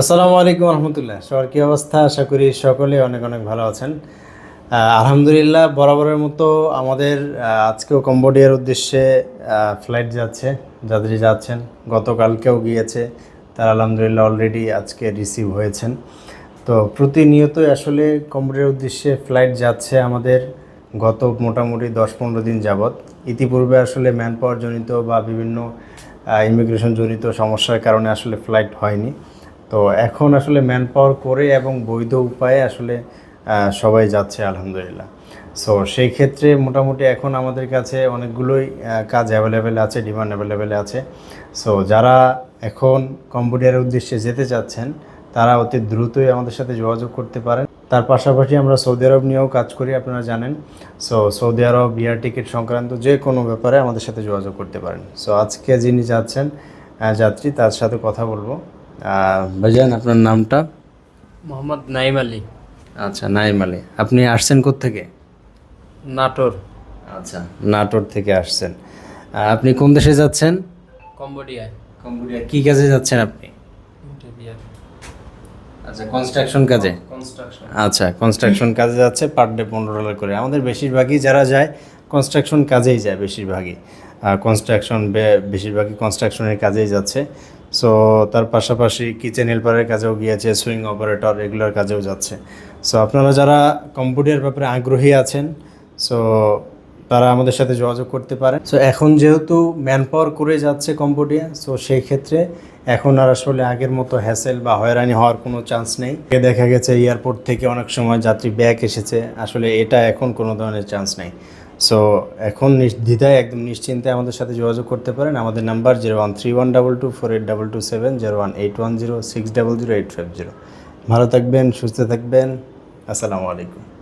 আসসালামু আলাইকুম রহমতুল্লাহ। সবার কী অবস্থা? আশা করি সকলে অনেক অনেক ভালো আছেন। আলহামদুলিল্লাহ, বরাবরের মতো আমাদের আজকেও কম্বোডিয়ার উদ্দেশ্যে ফ্লাইট যাচ্ছে, যাত্রী যাচ্ছেন। গতকালকেও গিয়েছে, তারা আলহামদুলিল্লাহ অলরেডি আজকে রিসিভ হয়েছেন। তো প্রতিনিয়তই আসলে কম্বোডিয়ার উদ্দেশ্যে ফ্লাইট যাচ্ছে আমাদের গত মোটামুটি দশ পনেরো দিন যাবৎ। ইতিপূর্বে আসলে ম্যান পাওয়ার জনিত বা বিভিন্ন ইমিগ্রেশন জনিত সমস্যার কারণে আসলে ফ্লাইট হয়নি। তো এখন আসলে ম্যান পাওয়ার করে এবং বৈধ উপায়ে আসলে সবাই যাচ্ছে আলহামদুলিল্লাহ। সো সেই ক্ষেত্রে মোটামুটি এখন আমাদের কাছে অনেকগুলোই কাজ অ্যাভেলেবেল আছে ডিমান্ড অ্যাভেলেবেল আছে। সো যারা এখন কম্বোডিয়ার উদ্দেশ্যে যেতে চাচ্ছেন, তারা অতি দ্রুতই আমাদের সাথে যোগাযোগ করতে পারেন। তার পাশাপাশি আমরা সৌদি আরব নিয়েও কাজ করি, আপনারা জানেন। সো সৌদি আরব বিয়ার টিকিট সংক্রান্ত যে কোনো ব্যাপারে আমাদের সাথে যোগাযোগ করতে পারেন। সো আজকে যিনি যাচ্ছেন যাত্রী, তার সাথে কথা বলব। ভাইজান আপনার নামটা? মোহাম্মদ নাইম আলী। আচ্ছা নাইম আলী। আপনি আসছেন থেকে নাটোর। আচ্ছা নাটোর থেকে আসছেন। আপনি কোন দেশে যাচ্ছেন? কম্বোডিয়ায়। কম্বোডিয়া কী কাজে যাচ্ছেন আপনি? আচ্ছা কনস্ট্রাকশন কাজে? কনস্ট্রাকশন। আচ্ছা কনস্ট্রাকশন কাজে যাচ্ছে পার ডে পনেরো ডলার করে। আমাদের বেশিরভাগই যারা যায় কনস্ট্রাকশন কাজেই যায় বেশিরভাগই। কনস্ট্রাকশন বেশিরভাগই কনস্ট্রাকশনের কাজেই যাচ্ছে। সো তার পাশাপাশি কিচেন হেল্পারের কাজেও গিয়েছে সুইং অপারেটর এগুলোর কাজেও যাচ্ছে। সো আপনারা যারা কম্পিউটার ব্যাপারে আগ্রহী আছেন সো তারা আমাদের সাথে যোগাযোগ করতে পারেন। সো এখন যেহেতু ম্যান পাওয়ার করে যাচ্ছে কম্বোডিয়া সো সেই ক্ষেত্রে এখন আর আসলে আগের মতো হ্যাসেল বা হয়রানি হওয়ার কোনো চান্স নেই। দেখা গেছে এয়ারপোর্ট থেকে অনেক সময় যাত্রী ব্যাক এসেছে, আসলে এটা এখন কোনো ধরনের চান্স নেই। সো এখন নির্দ্বিধায় একদম নিশ্চিন্তে আমাদের সাথে যোগাযোগ করতে পারেন। আমাদের number zero one three one double two four eight double two seven, zero one eight one zero six double zero eight five zero. ভালো থাকবেন, সুস্থ থাকবেন। আসসালামু আলাইকুম।